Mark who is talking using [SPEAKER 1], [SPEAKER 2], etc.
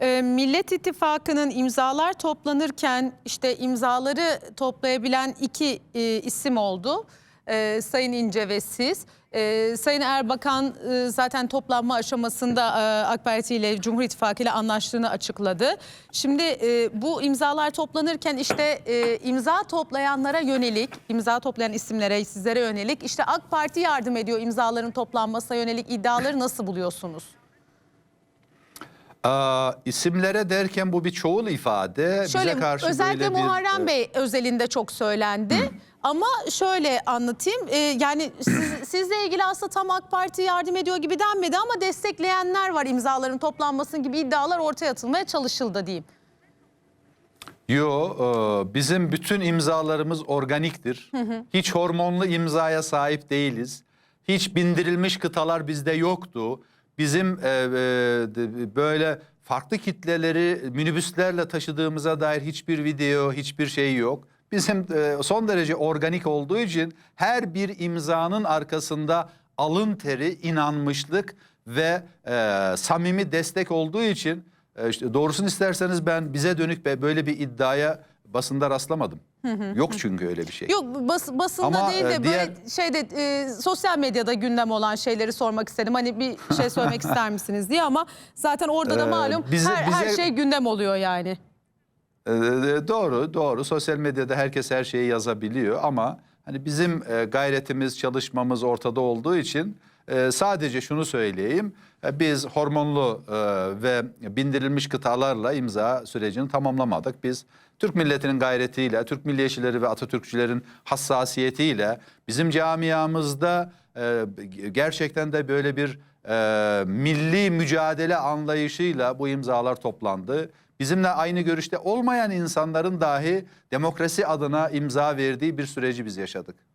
[SPEAKER 1] e, Millet İttifakı'nın imzalar toplanırken işte imzaları toplayabilen iki e, isim oldu. E, Sayın İnce ve siz. E, Sayın Erbakan e, zaten toplanma aşamasında e, AK Parti ile Cumhur İttifakı ile anlaştığını açıkladı. Şimdi bu imzalar toplanırken işte imza toplayanlara yönelik, imza toplayan isimlere, sizlere yönelik işte AK Parti yardım ediyor imzaların toplanmasına yönelik iddiaları nasıl buluyorsunuz?
[SPEAKER 2] Aa, isimlere derken bu bir çoğul ifade. Bize
[SPEAKER 1] Şöyle
[SPEAKER 2] karşı
[SPEAKER 1] özellikle
[SPEAKER 2] böyle bir,
[SPEAKER 1] Muharrem
[SPEAKER 2] e,
[SPEAKER 1] Bey özelinde çok söylendi. Ama şöyle anlatayım. e, yani siz, sizle ilgili aslında tam AK Parti yardım ediyor gibi denmedi ama destekleyenler var imzaların toplanmasının gibi iddialar ortaya atılmaya çalışıldı diyeyim.
[SPEAKER 2] Yo, e, bizim bütün imzalarımız organiktir. Hiç hormonlu imzaya sahip değiliz. Hiç bindirilmiş kıtalar bizde yoktu. Bizim e, e, böyle farklı kitleleri minibüslerle taşıdığımıza dair hiçbir video, hiçbir şey yok. Bizim e, son derece organik olduğu için her bir imzanın arkasında alın teri, inanmışlık ve e, samimi destek olduğu için e, işte doğrusunu isterseniz ben bize dönük be- böyle bir iddiaya basında rastlamadım. Yok çünkü öyle bir şey.
[SPEAKER 1] Yok bas, basında
[SPEAKER 2] Ama,
[SPEAKER 1] değil de
[SPEAKER 2] e,
[SPEAKER 1] böyle
[SPEAKER 2] diğer-
[SPEAKER 1] şeyde e, sosyal medyada gündem olan şeyleri sormak istedim. Hani bir şey söylemek ister misiniz diye ama zaten orada da
[SPEAKER 2] Ee,
[SPEAKER 1] malum
[SPEAKER 2] bize-
[SPEAKER 1] her, her
[SPEAKER 2] bize-
[SPEAKER 1] şey gündem oluyor yani.
[SPEAKER 2] Ee, doğru, doğru. Sosyal medyada herkes her şeyi yazabiliyor ama hani bizim e, gayretimiz, çalışmamız ortada olduğu için e, sadece şunu söyleyeyim. E, Biz hormonlu e, ve bindirilmiş kıtalarla imza sürecini tamamlamadık. Biz Türk milletinin gayretiyle, Türk milliyetçileri ve Atatürkçülerin hassasiyetiyle bizim camiamızda e, gerçekten de böyle bir e, milli mücadele anlayışıyla bu imzalar toplandı. Bizimle aynı görüşte olmayan insanların dahi demokrasi adına imza verdiği bir süreci biz yaşadık.